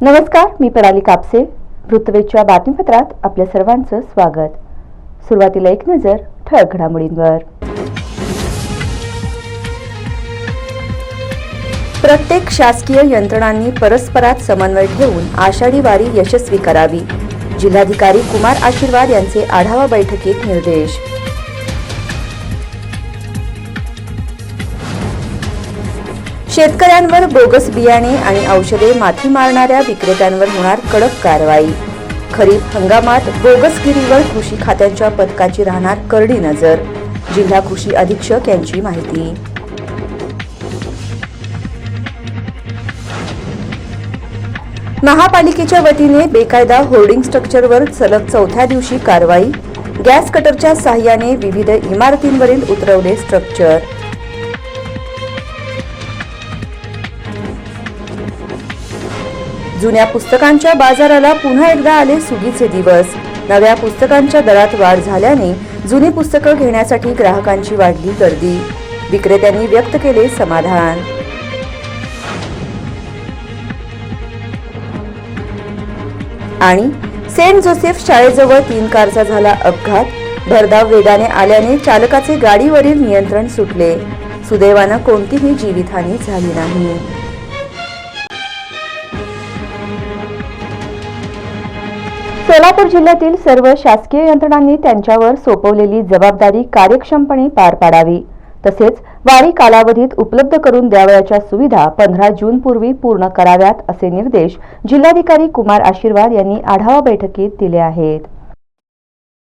नमस्कार मी पराली कापसे. ऋतवेच्या बातमीपत्रात आपल्या सर्वांचं स्वागत. सुरुवातीला एक नजर ठळक घडामोडींवर. प्रत्येक शासकीय यंत्रणांनी परस्परात समन्वय ठेवून आषाढी वारी यशस्वी करावी. जिल्हाधिकारी कुमार आशीर्वाद यांचे आढावा बैठकीत निर्देश. शेतकऱ्यांवर बोगस बियाणे आणि औषधे माथी मारणाऱ्या विक्रेत्यांवर होणार कडक कारवाई. खरीप हंगामात बोगसगिरीवर कृषी खात्यांच्या पथकाची राहणार करडी नजर. जिल्हा कृषी अधीक्षक यांची माहिती. महापालिकेच्या वतीने बेकायदा होर्डिंग स्ट्रक्चरवर सलग चौथ्या दिवशी कारवाई. गॅस कटरच्या साह्याने विविध इमारतींवरील उतरवले स्ट्रक्चर. जुन्या पुस्तकांच्या बाजाराला पुन्हा एकदा आले सुगीचे दिवस. नव्या पुस्तकांच्या दरात वाढ झाल्याने जुनी पुस्तकं घेण्यासाठी ग्राहकांची वाढली गर्दी. विक्रेत्यांनी व्यक्त केले समाधान. आणि सेंट जोसेफ शाळेजवळ तीन कारचा झाला अपघात. भरधाव वेगाने आल्याने चालकाचे गाडीवरील नियंत्रण सुटले. सुदैवानं कोणतीही जीवितहानी झाली नाही. सोलापूर जिल्ह्यातील सर्व शासकीय यंत्रणांनी त्यांच्यावर सोपवलेली जबाबदारी कार्यक्षमपणे पार पाडावी. तसेच वारी कालावधीत उपलब्ध करून द्यावयाच्या सुविधा पंधरा जून पूर्वी पूर्ण कराव्यात असे निर्देश जिल्हाधिकारी कुमार आशीर्वाद यांनी आढावा बैठकीत दिले आहेत.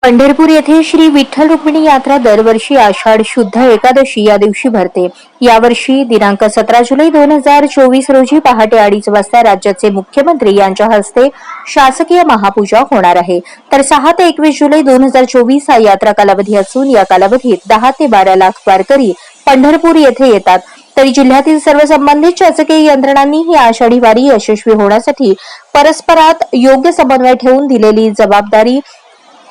पंढरपूर येथे श्री विठ्ठल रुक्मिणी यात्रा दरवर्षी आषाढ शुद्ध एकादशी या दिवशी भरते. यावर्षी दिनांक सतरा जुलै दोन हजार चोवीस रोजी पहाटे अडीच वाजता राज्याचे मुख्यमंत्री यांच्या हस्ते शासकीय महापूजा होणार आहे. तर सहा ते एकवीस जुलै दोन हजार चोवीस हा यात्रा कालावधी असून या कालावधीत दहा ते बारा लाख वारकरी पंढरपूर येथे येतात. तरी जिल्ह्यातील सर्व संबंधित शासकीय यंत्रणांनी ही आषाढी वारी यशस्वी होण्यासाठी परस्परात योग्य समन्वय ठेवून दिलेली जबाबदारी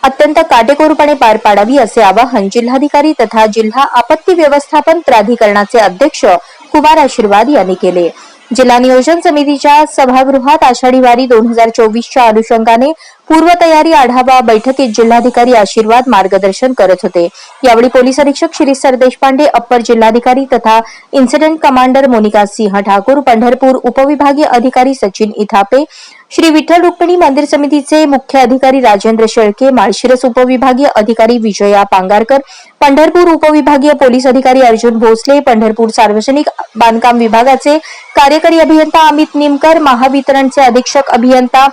अत्यंत काटेकोरपणे पार पाडावी असे आवाहन जिल्हाधिकारी तथा जिल्हा आपत्ती व्यवस्थापन प्राधिकरणाचे अध्यक्ष कुमार आशीर्वाद यांनी केले. जिल्हा नियोजन समितीच्या सभागृहात आषाढी वारी दोन हजार चोवीसच्या अनुषंगाने पूर्वतयारी आढावा बैठकीत जिल्हाधिकारी आशीर्वाद मार्गदर्शन करत होते. यावेळी पोलीस अधीक्षक श्री सरदेशपांडे अप्पर जिल्हाधिकारी तथा इन्सिडेंट कमांडर मोनिका सिंह ठाकूर पंढरपूर उपविभागीय अधिकारी सचिन इथापे श्री विठ्ठल रुक्मिणी मंदिर समितीचे मुख्य अधिकारी राजेंद्र शेळके माळशिरस उपविभागीय अधिकारी विजया पांगारकर पंढरपूर उपविभागीय पोलीस अधिकारी अर्जुन भोसले पंढरपूर सार्वजनिक बांधकाम विभागाचे कार्यकारी अभियंता अमित निमकर महावितरणचे अधीक्षक अभियंता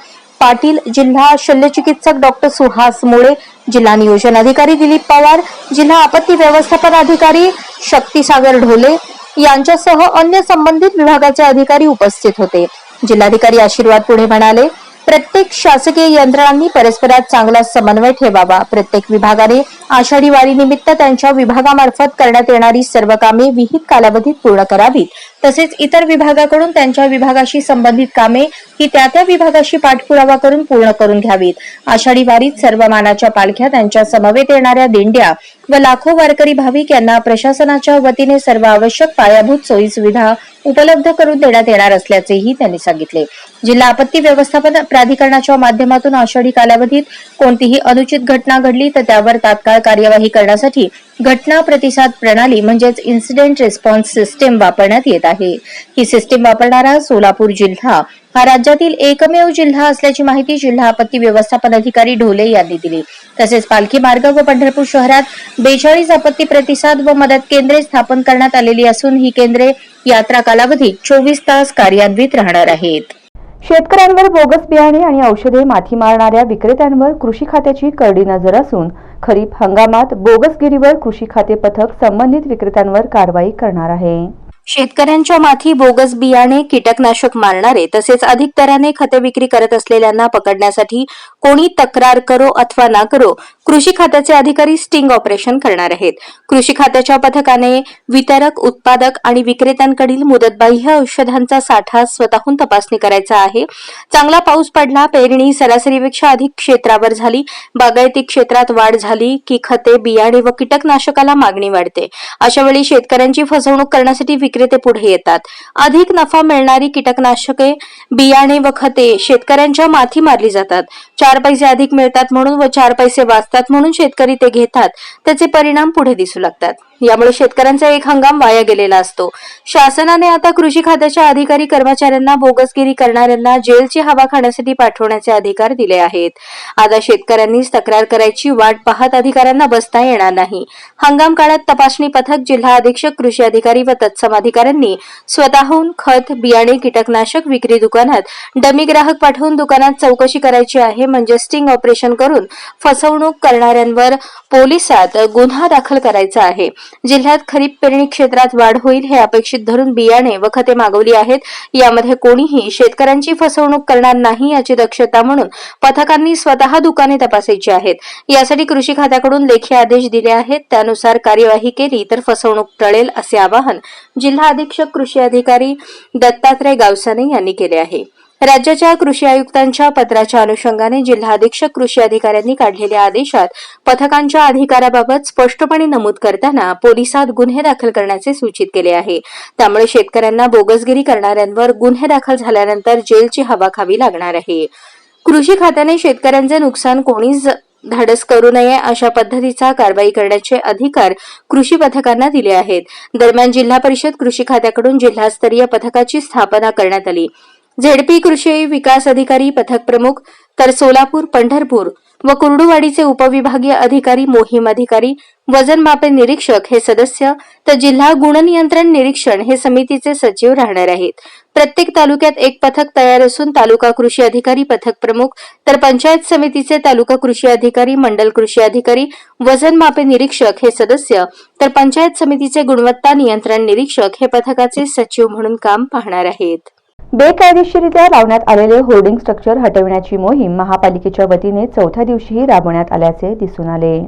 पाटील जिल्हा शल्यचिकित्सक डॉक्टर सुहास मोळे जिल्हा नियोजन अधिकारी दिलीप पवार जिल्हा आपत्ती व्यवस्थापन अधिकारी शक्तीसागर ढोले यांच्यासह अन्य संबंधित विभागाचे अधिकारी उपस्थित होते. जिल्हाधिकारी आशीर्वाद पुढे म्हणाले प्रत्येक शासकीय यंत्रणांनी परस्परात चांगला समन्वय ठेवावा. प्रत्येक विभागाने आषाढी वारीनिमित्त त्यांच्या विभागामार्फत करण्यात येणारी सर्व कामे विहित कालावधीत पूर्ण करावीत. तसेच इतर विभागाकडून त्यांच्या विभागाशी संबंधित कामे ही त्या त्या विभागाशी पाठपुरावा करून पूर्ण करून घ्यावीत. आषाढी वारीत सर्व मानाच्या पालख्या त्यांच्या समवेत येणाऱ्या दिंड्या व लाखो वारकरी भाविक यांना प्रशासनाच्या वतीने सर्व आवश्यक पायाभूत सोयी सुविधा उपलब्ध करून देण्यात येणार असल्याचेही त्यांनी सांगितले. जिल्हा आपत्ती व्यवस्थापन प्राधिकरणाच्या माध्यमातून आषाढी कालावधीत कोणतीही अनुचित घटना घडली तर त्यावर तात्काळ कार्यवाही करण्यासाठी घटना प्रतिसाद प्रणाली म्हणजेच इन्सिडेंट रिस्पॉन्स सिस्टीम वापरण्यात येत आहे. ही सिस्टीम वापरणारा सोलापूर जिल्हा हा राज्यातील एकमेव जिल्हा असल्याची माहिती जिल्हा आपत्ती व्यवस्थापन अधिकारी ढोले यांनी दिली. तसेच पालखी मार्ग व पंढरपूर शहरात बेचाळीस आपत्ती प्रतिसाद व मदत केंद्रे स्थापन करण्यात आलेली असून ही केंद्रे यात्रा कालावधीत चोवीस तास कार्यान्वित राहणार आहेत. शेतकऱ्यांवर बोगस बियाणे आणि औषधे माथी मारणाऱ्या विक्रेत्यांवर कृषी खात्याची करडी नजर असून खरीप हंगामात बोगसगिरीवर कृषी खाते पथक संबंधित विक्रेत्यांवर कारवाई करणार आहे. शेतकऱ्यांच्या माथी बोगस बियाणे कीटकनाशक मारणारे तसेच अधिक दराने खते विक्री करत असलेल्यांना पकडण्यासाठी कोणी तक्रार करो अथवा ना करो कृषी खात्याचे अधिकारी स्टिंग ऑपरेशन करणार आहेत. कृषी खात्याच्या पथकाने वितरक उत्पादक आणि विक्रेत्यांकडील मुदतबाह्य औषधांचा साठा स्वतःहून तपासणी करायचा आहे. चांगला पाऊस पडला पेरणी सरासरीपेक्षा अधिक क्षेत्रावर झाली. बागायती क्षेत्रात वाढ झाली की खते बियाणे व कीटकनाशकाला मागणी वाढते. अशावेळी शेतकऱ्यांची फसवणूक करण्यासाठी विक्रेते पुढे येतात. अधिक नफा मिळणारी कीटकनाशके बियाणे व खते शेतकऱ्यांच्या माथी मारली जातात. चार पैसे अधिक मिळतात म्हणून व चार पैसे वाचतात म्हणून शेतकरी ते घेतात. त्याचे परिणाम पुढे दिसू लागतात. यामुळे शेतकऱ्यांचा एक हंगाम वाया गेलेला असतो. शासनाने आता कृषी खात्याच्या अधिकारी कर्मचाऱ्यांना बोगसगिरी करणाऱ्यांना जेलची हवा खाण्यासाठी पाठवण्याचे अधिकार दिले आहेत. आता शेतकऱ्यांनीच तक्रार करायची वाट पाहत अधिकाऱ्यांना बसता येणार नाही. हंगाम काळात तपासणी पथक जिल्हा अधीक्षक कृषी अधिकारी व तत्सम अधिकाऱ्यांनी स्वतःहून खत बियाणे कीटकनाशक विक्री दुकानात डमी ग्राहक पाठवून दुकानात चौकशी करायची आहे. म्हणजे स्टिंग ऑपरेशन करून फसवणूक करणाऱ्यांवर पोलिसात गुन्हा दाखल करायचा आहे. जिल्ह्यात खरीप पेरणी क्षेत्रात वाढ होईल हे अपेक्षित धरून बियाणे व खते मागवली आहेत. यामध्ये कोणीही शेतकऱ्यांची फसवणूक करणार नाही याची दक्षता म्हणून पथकांनी स्वतः दुकाने तपासायची आहेत. यासाठी कृषी खात्याकडून लेखी आदेश दिले आहेत. त्यानुसार कार्यवाही केली तर फसवणूक टळेल असे आवाहन जिल्हा अधीक्षक कृषी अधिकारी दत्तात्रय गावसाने यांनी केले आहे. राज्याच्या कृषी आयुक्तांच्या पत्राच्या अनुषंगाने जिल्हा अधीक्षक कृषी अधिकाऱ्यांनी काढलेल्या आदेशात पथकांच्या अधिकाराबाबत स्पष्टपणे नमूद करताना पोलिसात गुन्हे दाखल करण्याचे सूचित केले आहे. त्यामुळे शेतकऱ्यांना बोगसगिरी करणाऱ्यांवर गुन्हे दाखल झाल्यानंतर जेलची हवा खावी लागणार आहे. कृषी खात्याने शेतकऱ्यांचे नुकसान कोणीच धाडस करू नये अशा पद्धतीचा कारवाई करण्याचे अधिकार कृषी पथकांना दिले आहेत. दरम्यान जिल्हा परिषद कृषी खात्याकडून जिल्हास्तरीय पथकाची स्थापना करण्यात आली. झेडपी कृषी विकास अधिकारी पथक प्रमुख तर सोलापूर पंढरपूर व कुर्डुवाडीचे उपविभागीय अधिकारी मोहीम अधिकारी वजन मापे निरीक्षक हे सदस्य तर जिल्हा गुणनियंत्रण निरीक्षण हे समितीचे सचिव राहणार आहेत. प्रत्येक तालुक्यात एक पथक तयार असून तालुका कृषी अधिकारी पथक प्रमुख तर पंचायत समितीचे तालुका कृषी अधिकारी मंडल कृषी अधिकारी वजनमापे निरीक्षक हे सदस्य तर पंचायत समितीचे गुणवत्ता नियंत्रण निरीक्षक हे पथकाचे सचिव म्हणून काम पाहणार आहेत. बेकायदेशीरित्या लावण्यात आलेले होर्डिंग स्ट्रक्चर हटविण्याची मोहीम महापालिकेच्या वतीने चौथ्या दिवशीही राबवण्यात आल्याचे दिसून आले.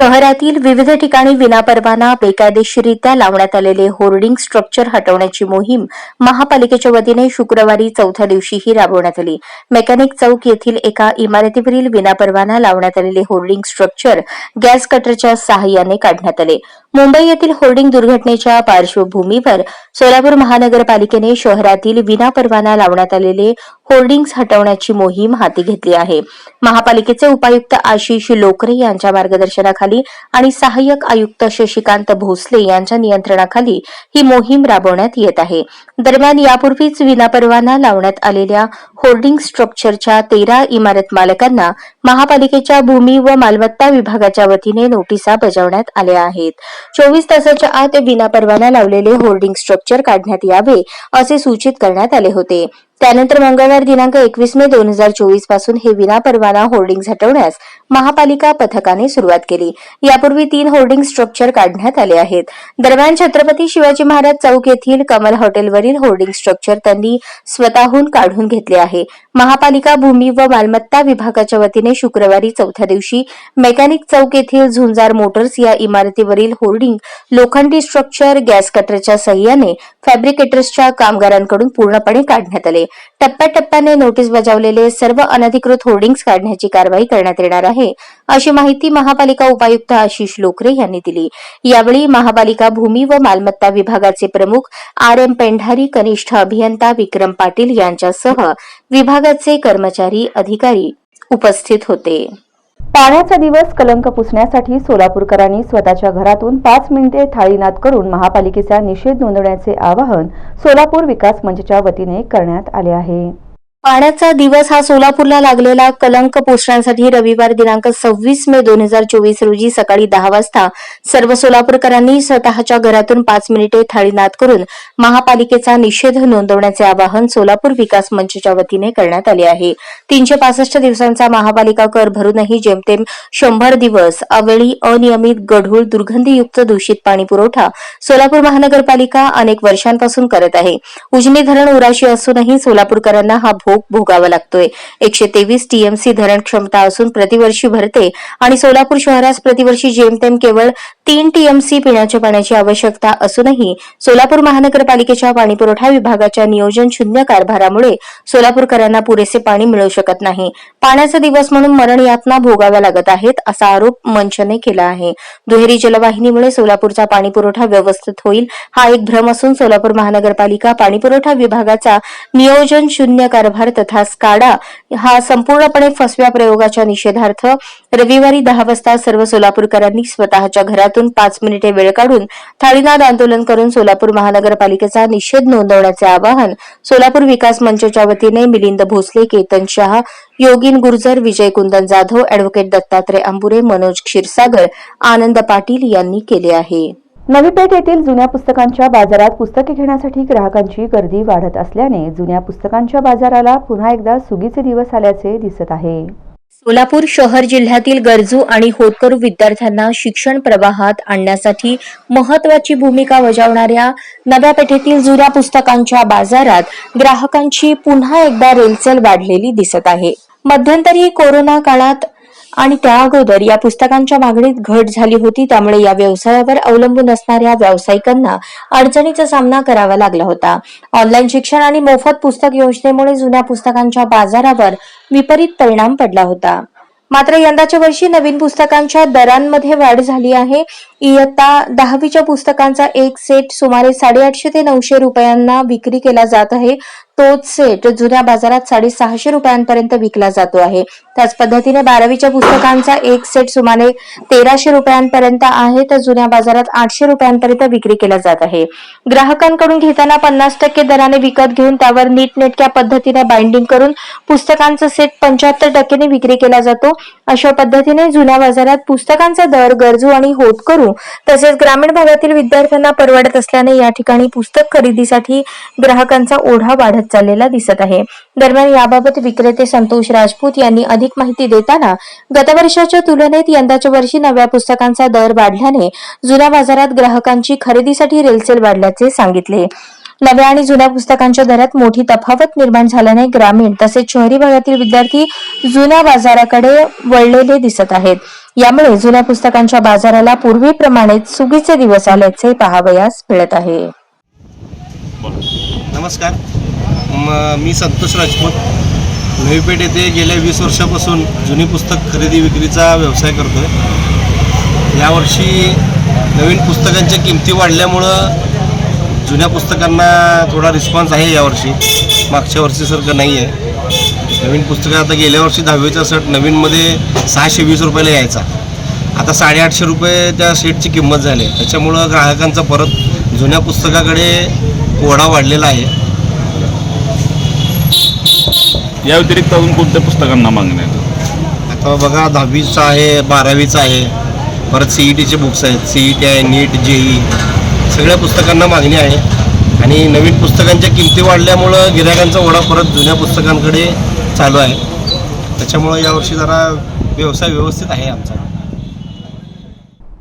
शहरातील विविध ठिकाणी विनापरवाना बेकायदेशीरित्या लावण्यात आलेले होर्डिंग स्ट्रक्चर हटवण्याची मोहीम महापालिकेच्या वतीने शुक्रवारी चौथ्या दिवशीही राबवण्यात आली. मेकॅनिक चौक येथील एका इमारतीवरील विनापरवाना लावण्यात आलेले होर्डिंग स्ट्रक्चर गॅस कटरच्या सहाय्याने काढण्यात आले. मुंबई येथील होर्डिंग दुर्घटनेच्या पार्श्वभूमीवर सोलापूर महानगरपालिकेने शहरातील विनापरवाना लावण्यात आलेले होर्डिंग्स हटवण्याची मोहीम हाती घेतली आहे. महापालिकेचे उपायुक्त आशिष लोकरे यांच्या मार्गदर्शनाखाली आणि सहाय्यक आयुक्त शशिकांत भोसले यांच्या नियंत्रणाखाली ही मोहीम राबवण्यात येत आहे. दरम्यान यापूर्वीच विनापरवाना लावण्यात आलेल्या होर्डिंग स्ट्रक्चरच्या तेरा इमारत मालकांना महापालिकेच्या भूमी व मालमत्ता विभागाच्या वतीने नोटिसा बजावण्यात आल्या आहेत. चोवीस तासाच्या आत विनापरवाना लावलेले होर्डिंग स्ट्रक्चर काढण्यात यावे असे सूचित करण्यात आले होते. त्यानंतर मंगळवार दिनांक एकवीस मे दोन हजार चोवीसपासून हे विनापरवाना होर्डिंग हटवण्यास महापालिका पथकाने सुरुवात केली. यापूर्वी तीन होर्डिंग स्ट्रक्चर काढण्यात आले आहेत. दरम्यान छत्रपती शिवाजी महाराज चौक येथील कमल हॉटेलवरील होर्डिंग स्ट्रक्चर त्यांनी स्वतःहून काढून घेतले आहे. महापालिका भूमी व मालमत्ता विभागाच्या वतीने शुक्रवारी चौथ्या दिवशी मेकॅनिक चौक येथील झुंजार मोटर्स या इमारतीवरील होर्डिंग लोखंडी स्ट्रक्चर गॅस कटरच्या सहाय्याने फॅब्रिकेटर्सच्या कामगारांकडून पूर्णपणे काढण्यात आले. टप्प्याटप्प्याने नोटीस बजावलेले सर्व अनधिकृत होर्डिंग्स काढण्याची कारवाई करण्यात येणार आहे अशी माहिती महापालिका उपायुक्त आशिष लोकरे यांनी दिली. यावेळी महापालिका भूमी व मालमत्ता विभागाचे प्रमुख आर एम पेंढारी कनिष्ठ अभियंता विक्रम पाटील यांच्यासह विभागाचे कर्मचारी अधिकारी उपस्थित होते. पाण्याचा दिवस कलंक पुसण्यासाठी सोलापूरकरांनी स्वतःच्या घरातून पाच मिनिटे थाळीनाद करून महापालिकेचा निषेध नोंदवण्याचे आवाहन सोलापूर विकास मंचच्या वतीने करण्यात आले आहे. पाण्याचा दिवस हा सोलापूरला लागलेला कलंक पोचण्यासाठी रविवार दिनांक सव्वीस मे दोन हजार चोवीस रोजी सकाळी दहा वाजता सर्व सोलापूरकरांनी स्वतःच्या घरातून पाच मिनिटे थाळीनाद करून महापालिकेचा निषेध नोंदवण्याचे आवाहन सोलापूर विकास मंचच्या वतीने करण्यात आले आहे. तीनशे पासष्ट दिवसांचा महापालिका कर भरूनही जेमतेम शंभर दिवस अवेळी अनियमित गढूळ दुर्गंधीयुक्त दूषित पाणी पुरवठा सोलापूर महानगरपालिका अनेक वर्षांपासून करत आहे. उजनी धरण उराशी असूनही सोलापूरकरांना हा भोग भोगावा लागतोय. एकशे तेवीस टीएमसी धरण क्षमता असून प्रतिवर्षी भरते आणि सोलापूर शहरास प्रतिवर्षी जेमतेम केवळ तीन टीएमसी पिण्याच्या पाण्याची आवश्यकता असूनही सोलापूर महानगरपालिकेच्या पाणीपुरवठा विभागाच्या नियोजन शून्य कारभारामुळे सोलापूरकरांना पुरेसे पाणी मिळू शकत नाही. पाण्याचा दिवस म्हणून मरण यातना भोगाव्या लागत आहेत असा आरोप मंचने केला आहे. दुहेरी जलवाहिनीमुळे सोलापूरचा पाणीपुरवठा व्यवस्थित होईल हा एक भ्रम असून सोलापूर महानगरपालिका पाणीपुरवठा विभागाचा नियोजन शून्य कारभार तथा स्काडा हा संपूर्णपणे फसव्या प्रयोगाच्या निषेधार्थ रविवारी दहा वाजता सर्व सोलापूरकरांनी स्वतःच्या घरातून पाच मिनिटे वेळ काढून थाळीनाद आंदोलन करून सोलापूर महानगरपालिकेचा निषेध नोंदवण्याचे आवाहन सोलापूर विकास मंचच्या वतीने मिलिंद भोसले केतन शहा योगिन गुर्जर विजय कुंदन जाधव अॅडव्होकेट दत्तात्रय अंबुरे मनोज क्षीरसागर आनंद पाटील यांनी केले आहे. नवी पेठ येथील जुन्या पुस्तकांच्या बाजारात पुस्तके घेण्यासाठी ग्राहकांची गर्दी वाढत असल्याने जुन्या पुस्तकांच्या बाजाराला पुन्हा एकदा सुगीचे दिवस आल्याचे दिसत आहे. सोलापूर शहर जिल्ह्यातील गरजू आणि होतकरू विद्यार्थ्यांना शिक्षण प्रवाहात आणण्यासाठी महत्वाची भूमिका बजावणाऱ्या नव्या पेठेतील जुन्या पुस्तकांच्या बाजारात ग्राहकांची पुन्हा एकदा रेलचेल वाढलेली दिसत आहे. मध्यंतरी कोरोना काळात आणि त्या अगोदर या पुस्तकांच्या मागणीत घट झाली होती त्यामुळे या व्यवसायावर अवलंबून असणाऱ्या व्यावसायिकांना अडचणीचा सामना करावा लागला होता. ऑनलाईन शिक्षण आणि मोफत पुस्तक योजनेमुळे जुन्या पुस्तकांच्या बाजारावर विपरीत परिणाम पडला होता. मात्र यंदाच्या वर्षी नवीन पुस्तकांच्या दरांमध्ये वाढ झाली आहे. इयत्ता दहावीच्या पुस्तकांचा एक सेट सुमारे साडेआठशे ते नऊशे रुपयांना विक्री केला जात आहे. तोच सेट जुन्या बाजारात साडेसहाशे रुपयांपर्यंत विकला जातो आहे. त्याच पद्धतीने बारावीच्या पुस्तकांचा एक सेट सुमारे तेराशे रुपयांपर्यंत आहे तर जुन्या बाजारात आठशे रुपयांपर्यंत विक्री केला जात आहे. ग्राहकांकडून घेताना पन्नास टक्के दराने विकत घेऊन त्यावर नीटनेटक्या पद्धतीने बाइंडिंग करून पुस्तकांचा सेट पंच्याहत्तर टक्क्यांनी विक्री केला जातो. अशा पद्धतीने जुन्या बाजारात पुस्तकांचा दर गरजू आणि तसेच ग्रामीण भागातील विद्यार्थ्यांना परवडत असल्याने या ठिकाणी पुस्तक खरेदीसाठी ग्राहकांचा ओढा वाढत चाललेला दिसत आहे. दरम्यान याबाबत विक्रेते संतोष राजपूत यांनी अधिक माहिती देताना गतवर्षाच्या तुलनेत यंदाच्या वर्षी नव्या पुस्तकांचा दर वाढल्याने जुन्या बाजारात ग्राहकांची खरेदीसाठी रेलसेल वाढल्याचे सांगितले. नव्या आणि जुन्या पुस्तकांच्या दरात मोठी तफावत निर्माण झाल्याने ग्रामीण तसेच शहरी भागातील विद्यार्थी जुन्या बाजाराकडे वळलेले दिसत आहेत. यामुळे जुन्या पुस्तकांच्या बाजाराला पूर्वीप्रमाणेच सुगीचे दिवस आल्याचे पाहावयास मिळत आहे. नमस्कार. मी संतोष राजपूत. नवी पेठ येथे गेल्या वीस वर्षापासून जुनी पुस्तक खरेदी विक्रीचा व्यवसाय करतो आहे यावर्षी नवीन पुस्तकांच्या किमती वाढल्यामुळं जुन्या पुस्तकांना थोडा रिस्पॉन्स आहे यावर्षी. मागच्या वर्षीसारखं नाही आहे नवीन पुस्तकं आता गेल्या वर्षी दहावीचा सेट नवीनमध्ये सहाशे वीस रुपयाला यायचा. आता साडेआठशे रुपये त्या सेटची किंमत झाली आहे. त्याच्यामुळं ग्राहकांचा परत जुन्या पुस्तकाकडे ओढा वाढलेला आहे. या व्यतिरिक्त अजून कोणत्या पुस्तकांना मागणी आहे आता बघा दहावीचं आहे बारावीचं आहे. परत सी ई टीचे बुक्स आहेत. सी ई टी आहे नीट जेई सगळ्या पुस्तकांना मागणी आहे. आणि नवीन पुस्तकांच्या किमती वाढल्यामुळं गिरायकांचा ओढा परत जुन्या पुस्तकांकडे चालू आहे. त्याच्यामुळं यावर्षी जरा व्यवसाय व्यवस्थित आहे आमचा.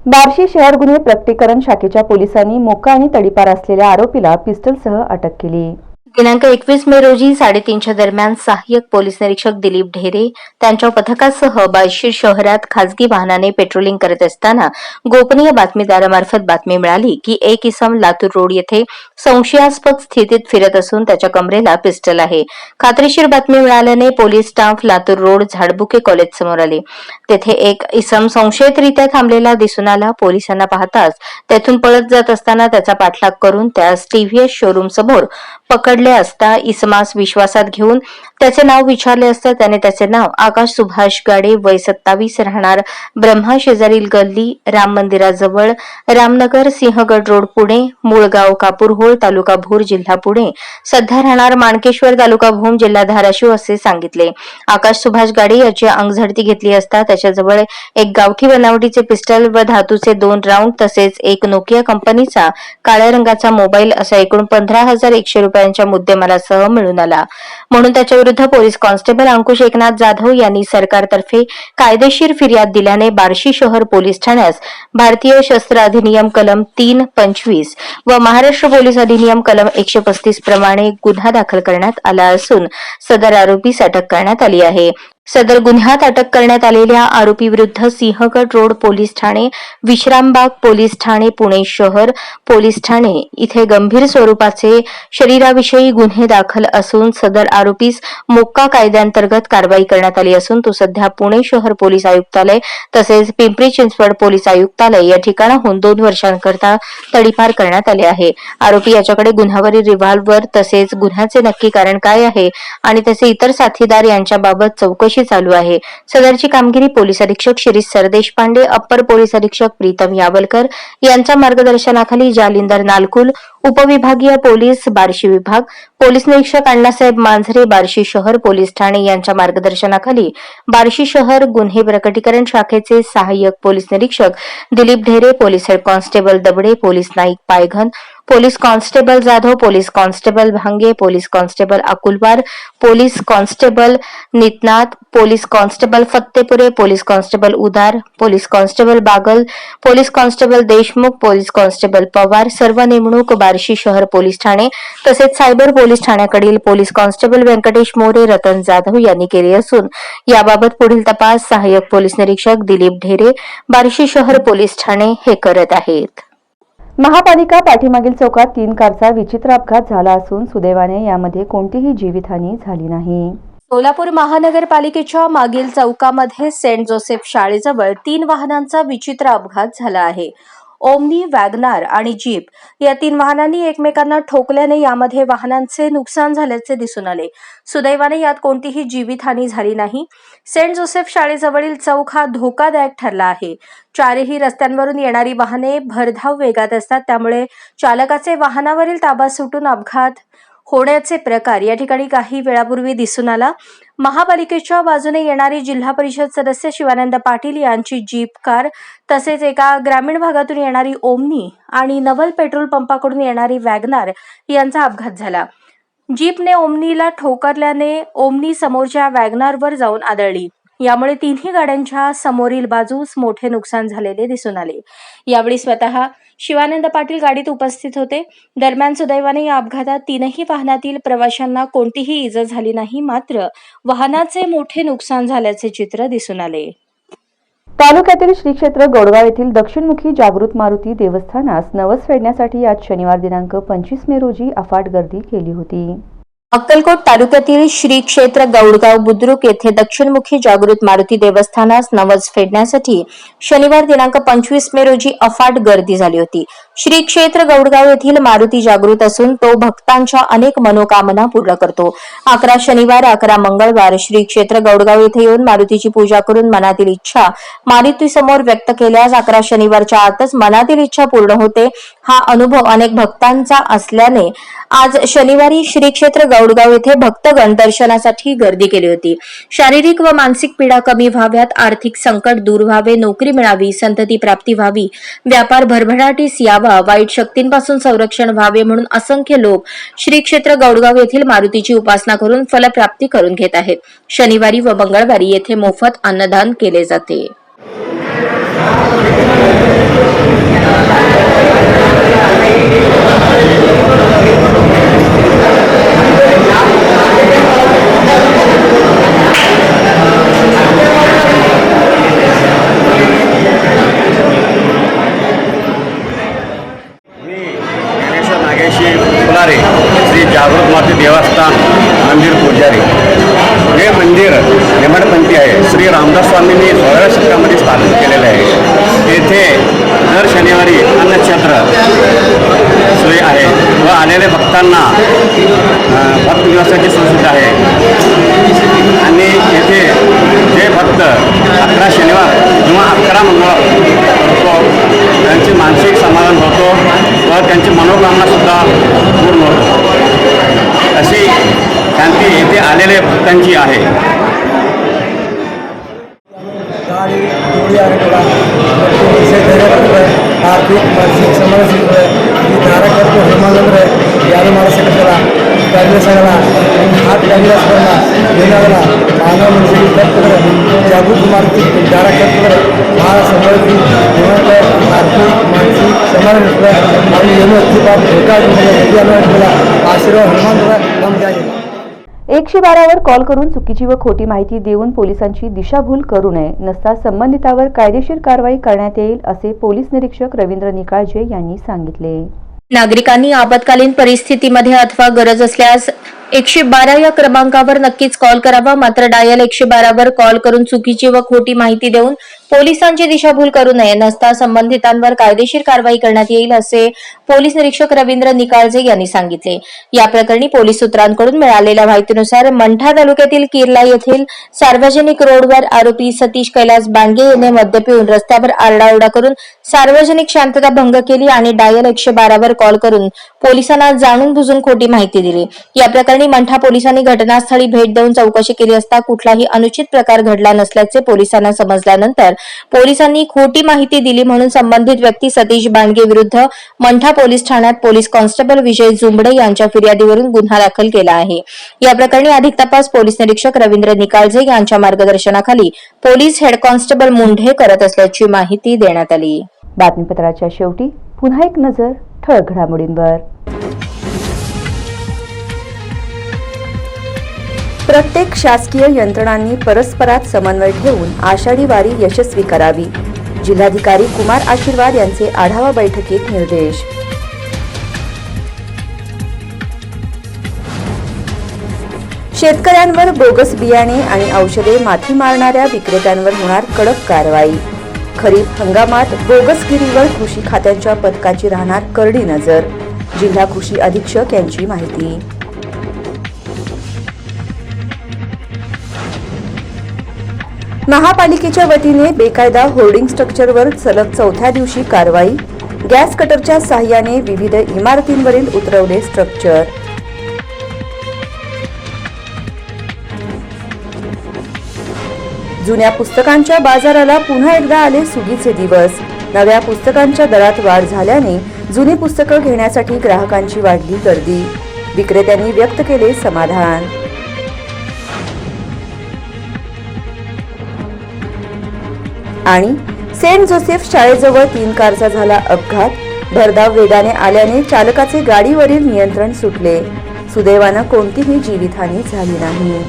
बार्शी शहर गुन्हे प्रकटीकरण शाखेच्या पोलिसांनी मोका आणि तडीपार असलेल्या आरोपीला पिस्टलसह अटक केली. दिनांक एकवीस मे रोजी साडेतीनच्या दरम्यान सहाय्यक पोलीस निरीक्षक दिलीप ढेरे त्यांच्या पथकासह बायशीर शहरात खासगी वाहनाने पेट्रोलिंग करत असताना गोपनीय बातमीदारामार्फत बातमी मिळाली की एक इसम लातूर रोड येथे संशयास्पद स्थितीत फिरत असून त्याच्या कमरेला पिस्टल आहे. खात्रीशीर बातमी मिळाल्याने police staff Latur road Zadbuke college समोर आले. तेथे एक इसम संशयितरित्या थांबलेला दिसून आला. पोलिसांना पाहताच तेथून पळत जात असताना त्याचा पाठलाग करून त्यास टीव्हीएस शोरूम समोर पकडले असता इसमास विश्वासात घेऊन त्याचे नाव विचारले असता त्याने त्याचे नाव आकाश सुभाष गाडे वय सत्तावीस राहणार. ब्रह्मा शेजारील गल्ली राम मंदिराजवळ. रामनगर सिंहगड रोड पुणे. मूळगाव कापूरहोळ तालुका भोर जिल्हा पुणे. सध्या राहणार माणकेश्वर तालुका भूम जिल्हा धाराशिव असे सांगितले. आकाश सुभाष गाडे याची अंगझडती घेतली असता त्याच्याजवळ एक गावठी बनावटीचे पिस्टल व धातूचे दोन राऊंड तसेच एक नोकिया कंपनीचा काळ्या रंगाचा मोबाईल असा एकूण पंधरा हजार एकशे रुपये रुपयांच्या मुद्देमालासह मिळून आला. म्हणून त्याच्याविरुद्ध पोलीस कॉन्स्टेबल अंकुश एकनाथ जाधव यांनी सरकारतर्फे कायदेशीर फिर्याद दिल्याने बार्शी शहर पोलीस ठाण्यास भारतीय शस्त्र अधिनियम कलम तीन पंचवीस व महाराष्ट्र पोलीस अधिनियम कलम एकशे पस्तीस प्रमाणे गुन्हा दाखल करण्यात आला असून सदर आरोपीस अटक करण्यात आली आहे. सदर गुन्ह्यात अटक करण्यात आलेल्या आरोपीविरुद्ध सिंहगड रोड पोलीस ठाणे विश्रामबाग पोलीस ठाणे पुणे शहर पोलीस ठाणे इथे गंभीर स्वरूपाचे शरीराविषयी गुन्हे दाखल असून सदर आरोपीस मोक्का कायद्यांतर्गत कारवाई करण्यात आली असून तो सध्या पुणे शहर पोलीस आयुक्तालय तसेच पिंपरी चिंचवड पोलीस आयुक्तालय या ठिकाणाहून दोन वर्षांकरता तडीपार करण्यात आले आहे. आरोपी याच्याकडे गुन्ह्यावरील रिव्हॉल्व्हर तसेच गुन्ह्याचे नक्की कारण काय आहे आणि त्याचे इतर साथीदार यांच्याबाबत चौकशी चालू आहे. सदरची कामगिरी पोलीस अधीक्षक शिरीष सरदेश पांडे अप्पर पोलीस अधीक्षक प्रीतम यावलकर यांच्या मार्गदर्शनाखाली जालिंदर नालकुल उपविभागीय पोलीस बार्शी विभाग पोलीस निरीक्षक अण्णासाहेब मांझरे बार्शी शहर पोलीस ठाणे यांच्या मार्गदर्शनाखाली बार्शी शहर गुन्हे प्रकटीकरण शाखेचे सहाय्यक पोलीस निरीक्षक Dilip Dhere police head constable Dabde police Naik Payghan police constable Jadhav police constable Bhange police constable Akulwar police constable Nitnath police constable Fattepure police constable Udar police constable Bagal police constable Deshmukh police constable Pawar सर्व नेमणूक बार्शी शहर police ठाणे तसेच cyber police ठाण्याकडील police constable Venkatesh More Ratan Jadhav यांनी केली असून याबाबत पुढील तपास सहाय्यक पोलीस निरीक्षक दिलीप ढेरे बार्शी शहर पोलीस ठाणे हे करत आहेत. महापालिका पाठीमागील चौकात तीन कारचा विचित्र अपघात झाला असून सुदैवाने यामध्ये कोणतीही जीवितहानी झाली नाही. सोलापूर महानगरपालिकेच्या मागील चौकामध्ये सेंट जोसेफ शाळेजवळ तीन वाहनांचा विचित्र अपघात झाला आहे. ओमनी वॅगनार आणि जीप या तीन वाहनांनी एकमेकांना ठोकल्याने यामध्ये वाहनांचे नुकसान झाल्याचे दिसून आले. सुदैवाने यात कोणतीही जीवितहानी झाली नाही. सेंट जोसेफ शाळेजवळील चौक हा धोकादायक ठरला आहे. चारही रस्त्यांवरून येणारी वाहने भरधाव वेगात असतात. त्यामुळे चालकाचे वाहनावरील ताबा सुटून अपघात होण्याचे प्रकार या ठिकाणी काही वेळापूर्वी दिसून आला. महापालिकेच्या बाजूने येणारी जिल्हा परिषद सदस्य शिवानंद पाटील यांची जीप कार तसेच एका ग्रामीण भागातून येणारी ओमनी आणि नवल पेट्रोल पंपाकडून येणारी वॅगनार यांचा अपघात झाला. जीपने ओमनीला ठोकरल्याने ओमनी समोरच्या वॅगनारवर जाऊन आदळली. यामुळे तिन्ही गाड्यांच्या समोरील बाजूस मोठे नुकसान झालेले दिसून आले. यावेळी स्वतः शिवानंद पाटील गाडीत उपस्थित होते. दरम्यान सुदैवाने या अपघातात तीनही वाहनातील प्रवाशांना कोणतीही इजा झाली नाही मात्र वाहनाचे मोठे नुकसान झाल्याचे चित्र दिसून आले. तालुक्यातील श्री क्षेत्र गोडगाव येथील दक्षिणमुखी जागृत मारुती देवस्थानास नवस फेडण्यासाठी आज शनिवार दिनांक पंचवीस मे रोजी अफाट गर्दी केली होती. अक्कलकोट तालुक्यातील श्री क्षेत्र गौडगाव बुद्रुक येथे दक्षिणमुखी जागृत मारुती देवस्थानास नवस फेडण्यासाठी शनिवार दिनांक पंचवीस मे रोजी अफाट गर्दी झाली होती. श्री क्षेत्र गौडगाव येथील मारुती जागृत असून तो भक्तांच्या अनेक मनोकामना पूर्ण करतो. अकरा शनिवार अकरा मंगळवार श्री क्षेत्र गौडगाव येथे येऊन मारुतीची पूजा करून मनातील इच्छा मारुती समोर व्यक्त केल्यास अकरा शनिवारच्या आतच मनातील इच्छा पूर्ण होते. हा अनुभव अनेक भक्तांचा असल्याने आज शनिवारी श्री क्षेत्र गौडगाव येथे भक्तगण दर्शनासाठी गर्दी केली होती. शारीरिक व मानसिक पीडा कमी व्हाव्यात आर्थिक संकट दूर व्हावे नोकरी मिळावी संतती प्राप्ती व्हावी व्यापार भरभराटीस यावा वाईट शक्तींपासून संरक्षण व्हावे म्हणून असंख्य लोक श्री क्षेत्र गौडगाव येथील मारुतीची उपासना करून फलप्राप्ती करून घेत आहेत. शनिवारी व मंगळवारी येथे मोफत अन्नदान केले जाते. व त्यांची मनोकामनासुद्धा पूर्ण होते. अशी शांती येथे आलेल्या भक्तांची आहे. आर्थिक मानसिक समाज यानं मला काँग्रेसला हात काँग्रेसला देणाऱ्याला मानव म्हणजे मंजुरी कर्तव्य जागृत मार्गी दारा कर्तव्य हा समर्पित जीवनाचा आर्थिक मानसिक समानता आणि व्यवस्थित धोका केला आशीर्वाद हनुमानला काम द्यावे एकशे बारावर कॉल करून चुकीची व खोटी माहिती देऊन पोलिसांची दिशाभूल करू नये. नसता संबंधितावर कायदेशीर कारवाई करण्यात येईल असे पोलीस निरीक्षक रवींद्र निकाळजे यांनी सांगितले. नागरिकांनी आपत्कालीन परिस्थितीमध्ये अथवा गरज असल्यास एकशे बारा या क्रमांकावर नक्कीच कॉल करावा. मात्र डायल एकशे बारावर कॉल करून चुकीची व खोटी माहिती देऊन पोलिसांची दिशाभूल करू नये. नसता संबंधितांवर कायदेशीर कारवाई करण्यात येईल असे पोलीस निरीक्षक रवींद्र निकाळजे यांनी सांगितले. या प्रकरणी पोलीस सूत्रांकडून मिळालेल्या माहितीनुसार मंठा तालुक्यातील किर्ला येथील सार्वजनिक रोडवर आरोपी सतीश कैलास बांगे याने मद्य पिऊन रस्त्यावर आरडाओरडा करून सार्वजनिक शांतता भंग केली आणि डायल एकशे बारावर कॉल करून पोलिसांना जाणून बुजून खोटी माहिती दिली. या प्रकरणी मंठा पोलिसांनी घटनास्थळी भेट देऊन चौकशी केली असता कुठलाही अनुचित प्रकार घडला नसल्याचे पोलिसांना समजल्यानंतर पोलिसांनी खोटी माहिती दिली म्हणून संबंधित व्यक्ती सतीश बांडगे विरुद्ध मंठा पोलीस ठाण्यात पोलीस कॉन्स्टेबल विजय जुंबडे यांच्या फिर्यादीवरून गुन्हा दाखल केला आहे. या प्रकरणी अधिक तपास पोलीस निरीक्षक रवींद्र निकाळजे यांच्या मार्गदर्शनाखाली पोलीस हेड कॉन्स्टेबल मुंढे करत असल्याची माहिती देण्यात आली. बातमीपत्राच्या शेवटी पुन्हा एक नजर ठळक घडामोडींवर. प्रत्येक शासकीय यंत्रणांनी परस्परात समन्वय ठेवून आषाढी वारी यशस्वी करावी. जिल्हाधिकारी कुमार आशीर्वाद यांचे आढावा बैठकीत निर्देश. शेतकऱ्यांवर बोगस बियाणे आणि औषधे माथी मारणाऱ्या विक्रेत्यांवर होणार कडक कारवाई. खरीप हंगामात बोगसगिरीवर कृषी खात्यांच्या पथकाची राहणार करडी नजर. जिल्हा कृषी अधीक्षक यांची माहिती. महापालिकेच्या वतीने बेकायदा होर्डिंग स्ट्रक्चरवर सलग चौथ्या दिवशी कारवाई. गॅस कटरच्या साह्याने विविध इमारतींवरील उतरवले स्ट्रक्चर जुन्या पुस्तकांच्या बाजाराला पुन्हा एकदा आले सुगीचे दिवस. नव्या पुस्तकांच्या दरात वाढ झाल्याने जुनी पुस्तकं घेण्यासाठी ग्राहकांची वाढली गर्दी. विक्रेत्यांनी व्यक्त केले समाधान. आणि सेंट जोसेफ शाळेजवळ तीन कारचा झाला अपघात. भरधाव वेगाने आल्याने चालकाचे गाडीवरील नियंत्रण सुटले. सुदैवानं कोणतीही जीवितहानी झाली नाही.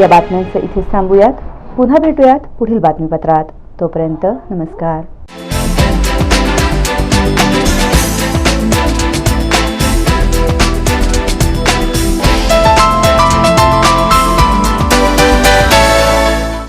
या बातम्यांचं इथेच थांबूयात. पुन्हा भेटूयात पुढील बातमीपत्रात. तोपर्यंत नमस्कार.